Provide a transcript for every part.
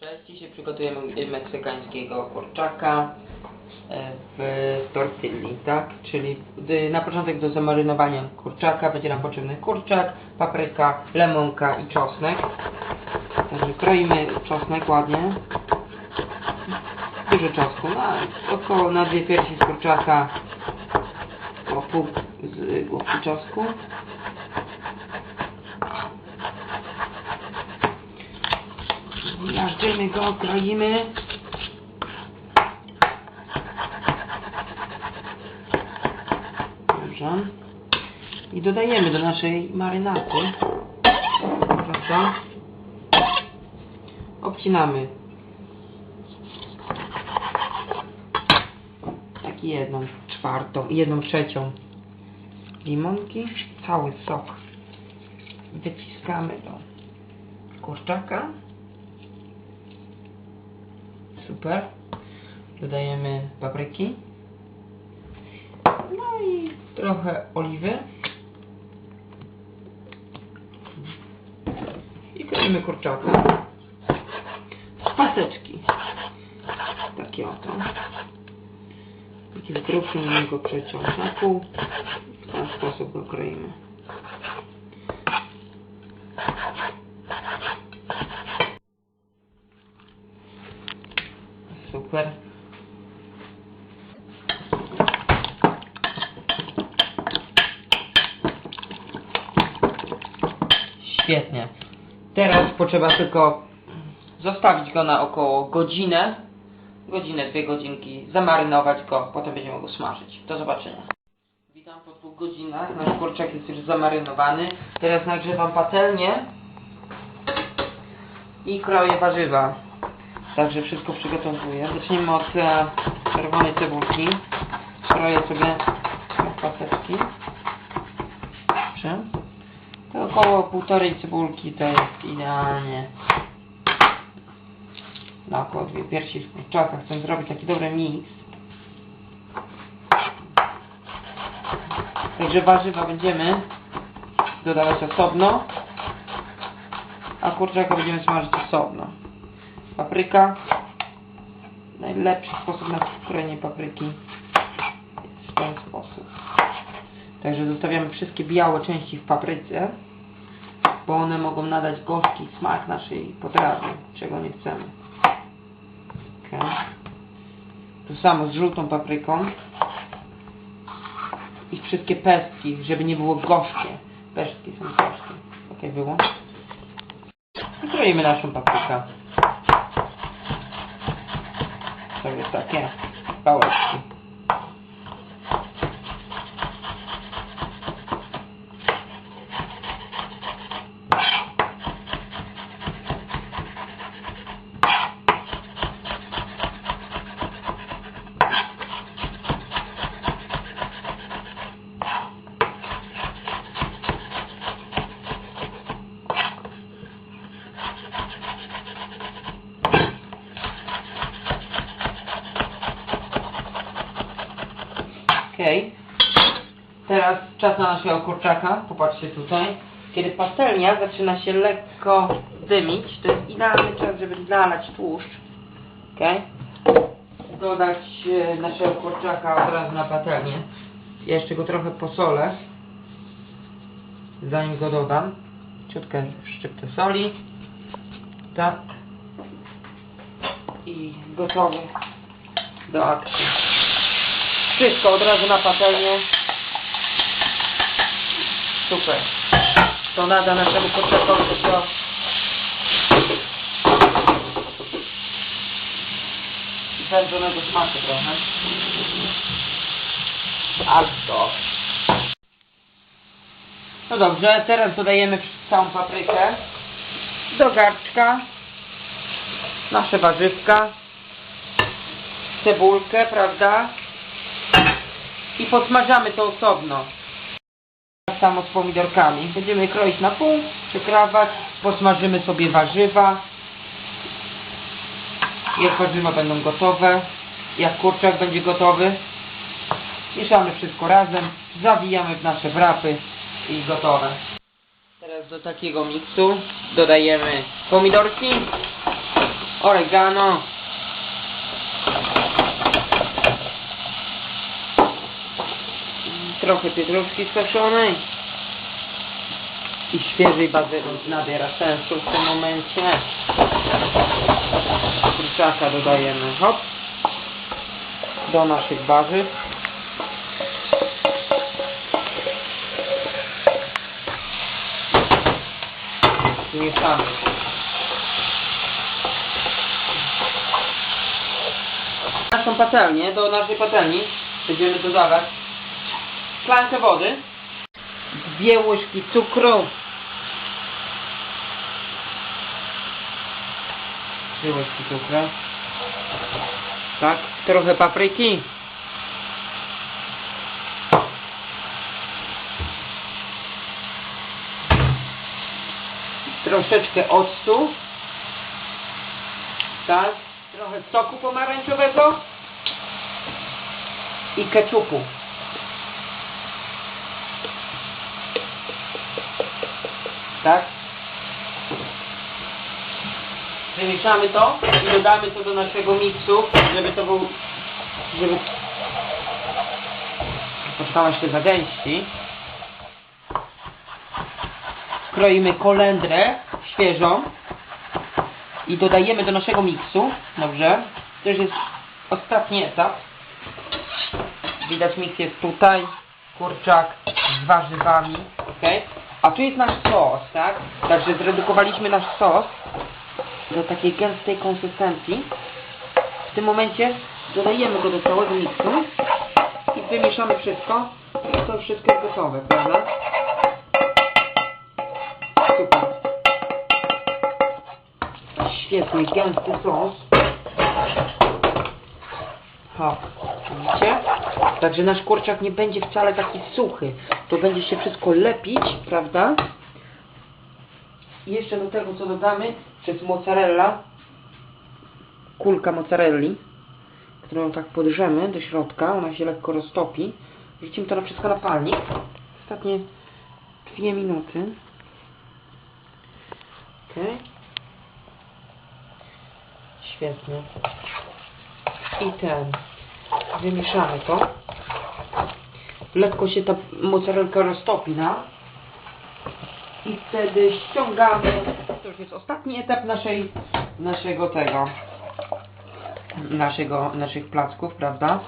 cześć. Dzisiaj przygotujemy meksykańskiego kurczaka e, w tortilli, tak? Czyli y, na początek do zamarynowania kurczaka będzie nam potrzebny kurczak, papryka, lemonka i czosnek. Także kroimy czosnek ładnie. Dużo czosnku, na około na dwie piersi z kurczaka, o pół z główki czosnku. Miażdżymy go, kroimy. Dobrze. I dodajemy do naszej marynaty. Prawda? Obcinamy. Tak jedną czwartą jedną trzecią limonki. Cały sok wyciskamy do kurczaka. Super. Dodajemy papryki. No i trochę oliwy. I kroimy kurczaka. Paseczki. Takie oto. Taki grubszy możemy go przeciąć na pół. W ten sposób go kroimy. Super. Świetnie. Teraz potrzeba tylko zostawić go na około godzinę. Godzinę, dwie godzinki. Zamarynować go, potem będziemy go smażyć. Do zobaczenia. Witam po dwóch godzinach. Nasz kurczak jest już zamarynowany. Teraz nagrzewam patelnię i kroję warzywa. Także wszystko przygotowuję. Zacznijmy od e, czerwonej cebulki. Kroję sobie paseczki. Dobrze. To około półtorej cebulki to jest idealnie. Na około dwie piersi w kurczaka. Chcę zrobić taki dobry miks. Także warzywa będziemy dodawać osobno, a kurczaka będziemy smażyć osobno. Papryka. Najlepszy sposób na krojenie papryki jest w ten sposób. Także zostawiamy wszystkie białe części w papryce, bo one mogą nadać gorzki smak naszej potrawy, czego nie chcemy. Okay. Tu samo z żółtą papryką. I wszystkie pestki, żeby nie było gorzkie. Pestki są gorzkie. Ok, wyłącz. I kroimy naszą paprykę. Sobie takie pałeczki. Okej. Teraz czas na naszego kurczaka. Popatrzcie tutaj. Kiedy patelnia zaczyna się lekko dymić, to jest idealny czas, żeby nalać tłuszcz. Okej. Dodać e, naszego kurczaka od razu na patelnię. Ja jeszcze go trochę posolę. Zanim go dodam. Ciutkę szczyptę soli. Tak. I gotowy do akcji. Wszystko od razu na patelnię. Super. To nada naszemu kurczakowi takiego wędzonego smaku trochę. Alto. No dobrze, teraz dodajemy całą paprykę do garczka. Nasze warzywka. Cebulkę, prawda? I podsmażamy to osobno. Tak samo z pomidorkami. Będziemy kroić na pół, przykrawać, posmażymy sobie warzywa. Jak warzywa będą gotowe, jak kurczak będzie gotowy, Mieszamy wszystko razem, zawijamy w nasze wrapy i gotowe. Teraz do takiego miksu dodajemy pomidorki, oregano, trochę pietruszki skoszonej i świeżej bazylii nabiera sensu w tym momencie. Kurczaka dodajemy hop do naszych warzyw. Mieszamy. Naszą patelnię, do naszej patelni będziemy dodawać szklankę wody, dwie łyżki cukru, dwie łyżki cukru, tak, trochę papryki, troszeczkę octu, tak, trochę soku pomarańczowego. I keczupu. Tak? Wymieszamy to i dodamy to do naszego miksu, żeby to był, żeby powstała się zagęści. Kroimy kolendrę świeżą i dodajemy do naszego miksu, dobrze? To już jest ostatni etap. Widać miks jest tutaj, kurczak z warzywami, ok? A tu jest nasz sos, tak? Także zredukowaliśmy nasz sos do takiej gęstej konsystencji. W tym momencie dodajemy go do całego miksu i wymieszamy wszystko. I to wszystko jest gotowe, prawda? Super. Świetny, gęsty sos. Hop, widzicie? Także nasz kurczak nie będzie wcale taki suchy. To będzie się wszystko lepić, prawda? I jeszcze do tego, co dodamy, jest mozzarella. Kulka mozzarelli, którą tak podrzemy do środka. Ona się lekko roztopi. Wrzucimy to na wszystko na palnik. Ostatnie dwie minuty. Okej. Świetnie. I ten. Wymieszamy to. Lekko się ta mozzarella roztopi, no. I wtedy ściągamy. To już jest ostatni etap naszej, naszego tego. Naszego, naszych placków, prawda?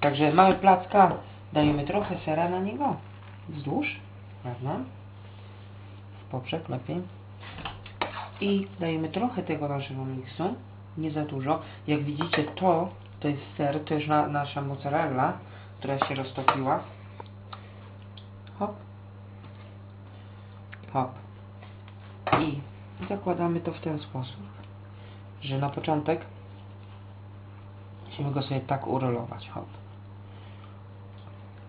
Także mamy placka. Dajemy trochę sera na niego. Wzdłuż, prawda? W poprzek lepiej. I dajemy trochę tego naszego miksu. Nie za dużo. Jak widzicie to, to jest ser, to jest na, nasza mozzarella, która się roztopiła. Hop. Hop. I zakładamy to w ten sposób, że na początek musimy go sobie tak urolować. Hop.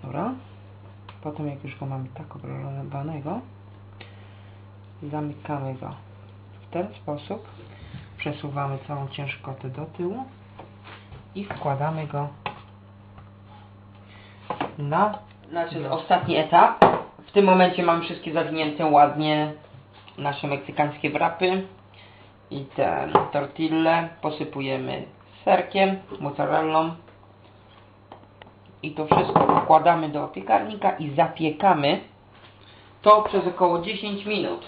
Dobra. Potem jak już go mamy tak urolowanego, zamykamy go w ten sposób. Przesuwamy całą ciężkotę do tyłu i wkładamy go na znaczy, ostatni etap. W tym momencie mamy wszystkie zawinięte ładnie nasze meksykańskie wrapy i te tortille posypujemy serkiem, mozzarellą i to wszystko wkładamy do piekarnika i zapiekamy to przez około 10 minut.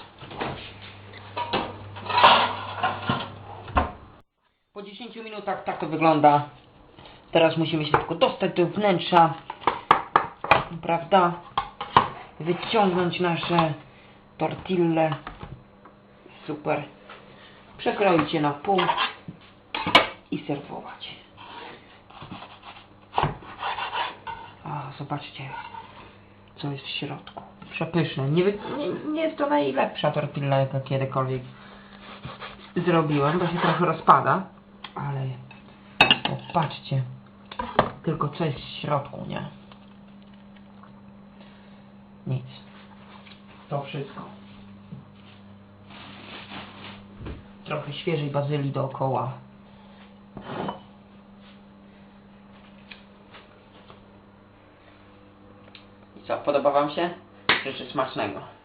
Po 10 minutach tak to wygląda. Teraz musimy się tylko dostać do wnętrza, prawda? Wyciągnąć nasze tortille. Super. Przekroić je na pół i serwować. A, zobaczcie, co jest w środku. Przepyszne. Nie, nie, nie jest to najlepsza tortilla, jaka kiedykolwiek zrobiłem, bo się trochę rozpada, ale popatrzcie, tylko co jest w środku, nie? Nic. To wszystko. Trochę świeżej bazylii dookoła. Co, podoba Wam się? Życzę smacznego.